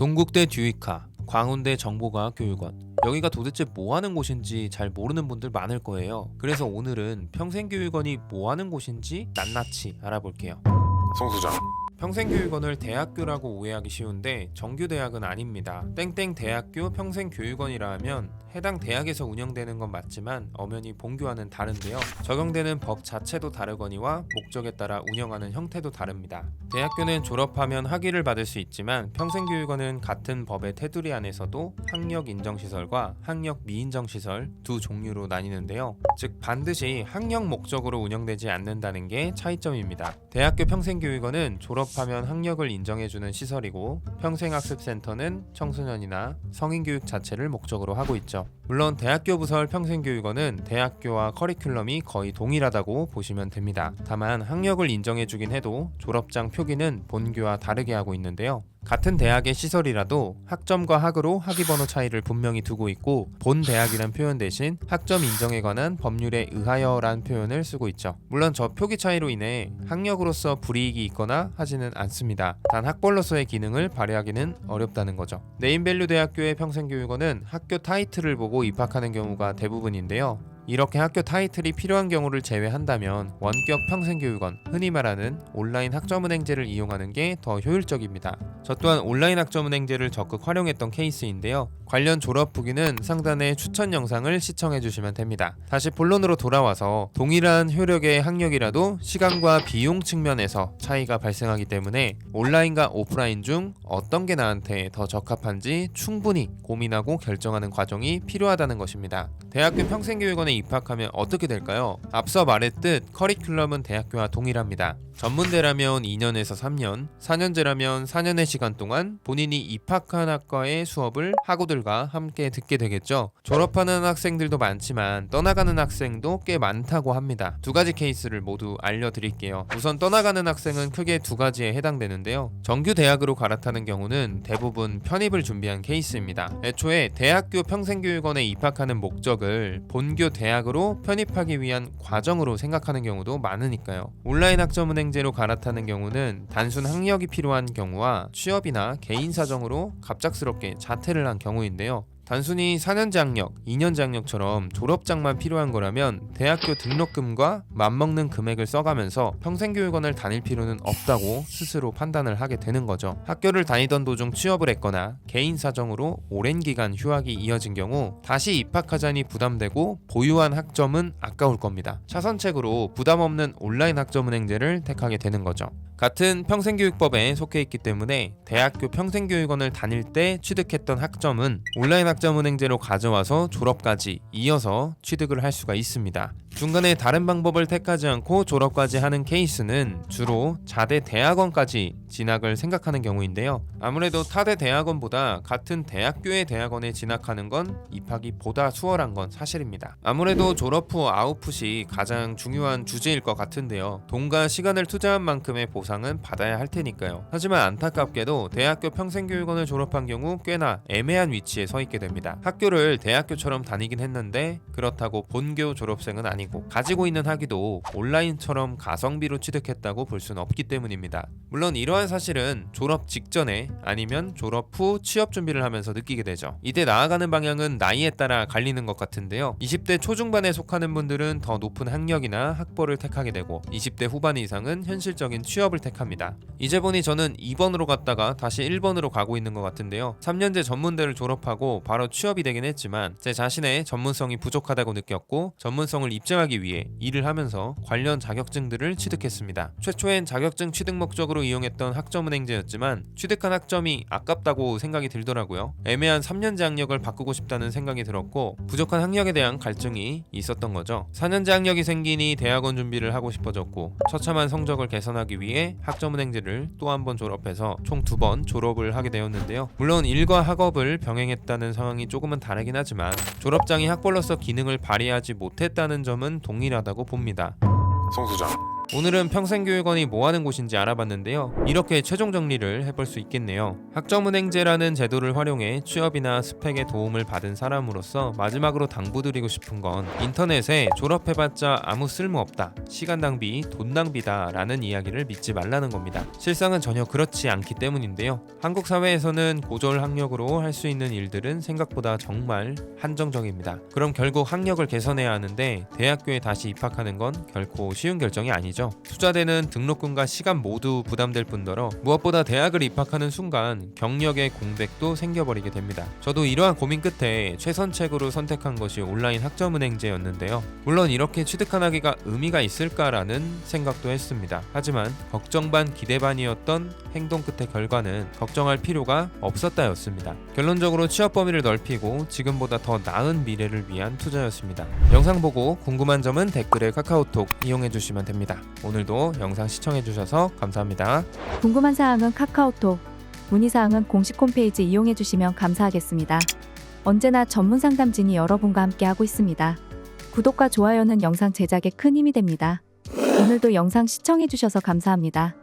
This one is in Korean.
동국대 듀이카, 광운대 정보과학 교육원. 여기가 도대체 뭐 하는 곳인지 잘 모르는 분들 많을 거예요. 그래서 오늘은 평생교육원이 뭐 하는 곳인지 낱낱이 알아볼게요. 송수장 평생교육원을 대학교라고 오해하기 쉬운데 정규대학은 아닙니다. 땡땡 대학교 평생교육원이라 하면 해당 대학에서 운영되는 건 맞지만 엄연히 본교와는 다른데요. 적용되는 법 자체도 다르거니와 목적에 따라 운영하는 형태도 다릅니다. 대학교는 졸업하면 학위를 받을 수 있지만 평생교육원은 같은 법의 테두리 안에서도 학력 인정시설과 학력 미인정시설 두 종류로 나뉘는데요. 즉 반드시 학력 목적으로 운영되지 않는다는 게 차이점입니다. 대학교 평생교육원은 졸업 하면 학력을 인정해주는 시설이고 평생학습센터는 청소년이나 성인교육 자체를 목적으로 하고 있죠. 물론 대학교 부설 평생교육원은 대학교와 커리큘럼이 거의 동일하다고 보시면 됩니다. 다만 학력을 인정해주긴 해도 졸업장 표기는 본교와 다르게 하고 있는데요. 같은 대학의 시설이라도 학점과 학으로 학위 번호 차이를 분명히 두고 있고 본 대학이란 표현 대신 학점 인정에 관한 법률에 의하여란 표현을 쓰고 있죠. 물론 저 표기 차이로 인해 학력으로서 불이익이 있거나 하지는 않습니다. 단 학벌로서의 기능을 발휘하기는 어렵다는 거죠. 네임밸류 대학교의 평생교육원은 학교 타이틀을 보고 입학하는 경우가 대부분인데요. 이렇게 학교 타이틀이 필요한 경우를 제외한다면 원격 평생교육원, 흔히 말하는 온라인 학점은행제를 이용하는 게 더 효율적입니다. 저 또한 온라인 학점은행제를 적극 활용했던 케이스인데요. 관련 졸업 후기는 상단의 추천 영상을 시청해 주시면 됩니다. 다시 본론으로 돌아와서 동일한 효력의 학력이라도 시간과 비용 측면에서 차이가 발생하기 때문에 온라인과 오프라인 중 어떤 게 나한테 더 적합한지 충분히 고민하고 결정하는 과정이 필요하다는 것입니다. 대학교 평생교육원에 입학하면 어떻게 될까요? 앞서 말했듯 커리큘럼은 대학교와 동일합니다. 전문대라면 2년에서 3년, 4년제라면 4년의 시간 동안 본인이 입학한 학과의 수업을 학우들과 함께 듣게 되겠죠. 졸업하는 학생들도 많지만 떠나가는 학생도 꽤 많다고 합니다. 두 가지 케이스를 모두 알려드릴게요. 우선 떠나가는 학생은 크게 두 가지에 해당되는데요. 정규 대학으로 갈아타는 경우는 대부분 편입을 준비한 케이스입니다. 애초에 대학교 평생교육원에 입학하는 목적을 본교 대학 으로 편입하기 위한 과정으로 생각하는 경우도 많으니까요. 온라인 학점 은행제로 갈아타는 경우는 단순 학력이 필요한 경우와 취업이나 개인 사정으로 갑작스럽게 자퇴를 한 경우인데요. 단순히 4년제 학력, 2년제 학력처럼 졸업장만 필요한 거라면 대학교 등록금과 맞먹는 금액을 써가면서 평생교육원을 다닐 필요는 없다고 스스로 판단을 하게 되는 거죠. 학교를 다니던 도중 취업을 했거나 개인 사정으로 오랜 기간 휴학이 이어진 경우 다시 입학하자니 부담되고 보유한 학점은 아까울 겁니다. 차선책으로 부담 없는 온라인 학점은행제를 택하게 되는 거죠. 같은 평생교육법에 속해 있기 때문에 대학교 평생교육원을 다닐 때 취득했던 학점은 온라인 학점 은행제로 가져와서 졸업까지 이어서 취득을 할 수가 있습니다. 중간에 다른 방법을 택하지 않고 졸업까지 하는 케이스는 주로 자대 대학원까지 진학을 생각하는 경우인데요. 아무래도 타대 대학원보다 같은 대학교의 대학원에 진학하는 건 입학이 보다 수월한 건 사실입니다. 아무래도 졸업 후 아웃풋이 가장 중요한 주제일 것 같은데요. 돈과 시간을 투자한 만큼의 보상은 받아야 할 테니까요. 하지만 안타깝게도 대학교 평생교육원을 졸업한 경우 꽤나 애매한 위치에 서 있게 됩니다. 학교를 대학교처럼 다니긴 했는데 그렇다고 본교 졸업생은 아니고 가지고 있는 학위도 온라인처럼 가성비로 취득했다고 볼 수는 없기 때문입니다. 물론 이러한 사실은 졸업 직전에 아니면 졸업 후 취업 준비를 하면서 느끼게 되죠. 이때 나아가는 방향은 나이에 따라 갈리는 것 같은데요. 20대 초중반에 속하는 분들은 더 높은 학력이나 학벌을 택하게 되고 20대 후반 이상은 현실적인 취업을 택합니다. 이제 보니 저는 2번으로 갔다가 다시 1번으로 가고 있는 것 같은데요. 3년제 전문대를 졸업하고 바로 취업이 되긴 했지만 제 자신의 전문성이 부족하다고 느꼈고 전문성을 입증 하기 위해 일을 하면서 관련 자격증들을 취득했습니다. 최초엔 자격증 취득 목적으로 이용했던 학점은행제였지만 취득한 학점이 아깝다고 생각이 들더라고요. 애매한 3년제 학력을 바꾸고 싶다는 생각이 들었고 부족한 학력에 대한 갈증이 있었던 거죠. 4년제 학력이 생기니 대학원 준비를 하고 싶어졌고 처참한 성적을 개선하기 위해 학점은행제를 또 한 번 졸업해서 총 두 번 졸업을 하게 되었는데요. 물론 일과 학업을 병행했다는 상황이 조금은 다르긴 하지만 졸업장이 학벌로서 기능을 발휘하지 못했다는 점은 동일하다고 봅니다. 송수장 오늘은 평생교육원이 뭐하는 곳인지 알아봤는데요. 이렇게 최종 정리를 해볼 수 있겠네요. 학점은행제라는 제도를 활용해 취업이나 스펙에 도움을 받은 사람으로서 마지막으로 당부드리고 싶은 건 인터넷에 졸업해봤자 아무 쓸모없다, 시간 낭비, 돈 낭비다 라는 이야기를 믿지 말라는 겁니다. 실상은 전혀 그렇지 않기 때문인데요. 한국 사회에서는 고졸 학력으로 할 수 있는 일들은 생각보다 정말 한정적입니다. 그럼 결국 학력을 개선해야 하는데 대학교에 다시 입학하는 건 결코 쉬운 결정이 아니죠. 투자되는 등록금과 시간 모두 부담될 뿐더러 무엇보다 대학을 입학하는 순간 경력의 공백도 생겨버리게 됩니다. 저도 이러한 고민 끝에 최선책으로 선택한 것이 온라인 학점은행제였는데요. 물론 이렇게 취득하기가 의미가 있을까라는 생각도 했습니다. 하지만 걱정 반 기대 반이었던 행동 끝의 결과는 걱정할 필요가 없었다였습니다. 결론적으로 취업 범위를 넓히고 지금보다 더 나은 미래를 위한 투자였습니다. 영상 보고 궁금한 점은 댓글에 카카오톡 이용해 주시면 됩니다. 오늘도 영상 시청해 주셔서 감사합니다. 궁금한 사항은 카카오톡, 문의사항은 공식 홈페이지 이용해 주시면 감사하겠습니다. 언제나 전문 상담진이 여러분과 함께하고 있습니다. 구독과 좋아요는 영상 제작에 큰 힘이 됩니다. 오늘도 영상 시청해 주셔서 감사합니다.